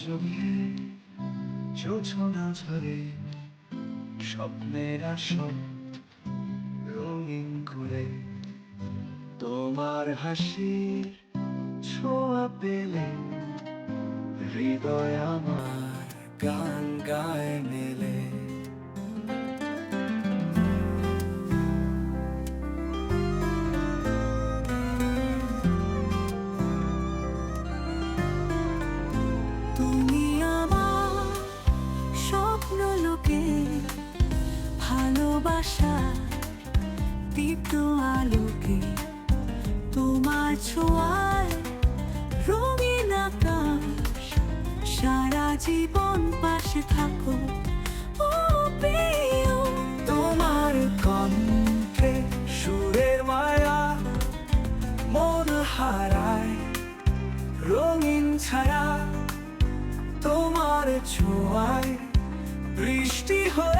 চোখে জোছনা ঝরে স্বপ্নের আসন রঙিন করে তোমার হাসির ছোঁয়া পেলে হৃদয় আমার গান গায় মেলে। ভালোবাসা দীপ্ত আলোকে তোমার ছোঁয়ায় রঙিন আকাশ, সারা জীবন পাশে থাকো। তোমার কণ্ঠে সুরের মায়া মন হারায়, রঙিন ছায়া তোমার ছোঁয়ায় বৃষ্টি হয়ে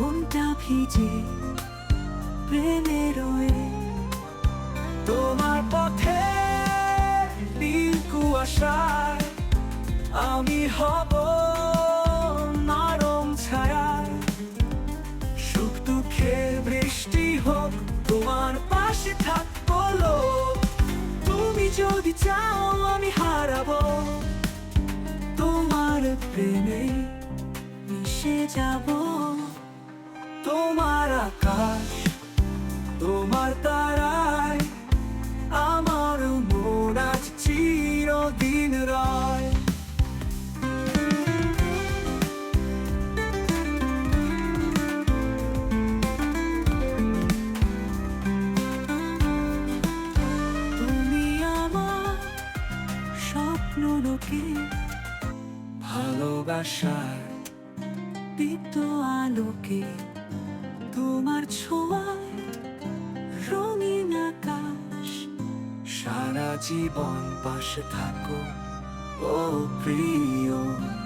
মনটা ভিজে প্রেমে রয়ে তোমার পথে নীল কুয়াশায় আমি হব নরম ছায়া সুখ দুঃখের বৃষ্টি হোক, তোমার পাশে থাকব তুমি যদি চাও, আমি হারাবো। তোমার প্রেমে মিশে যাব। তোমার আকাশ, তোমার তারায়, আমার মন আজ চিরদিন রায়। তুমি আমার স্বপ্ন লোকে ভালোবাসার দীপ্ত আলোকে তোমার ছোঁয়ায় রঙিন আকাশ। সারা জীবন পাশে থাকো ও প্রিয়।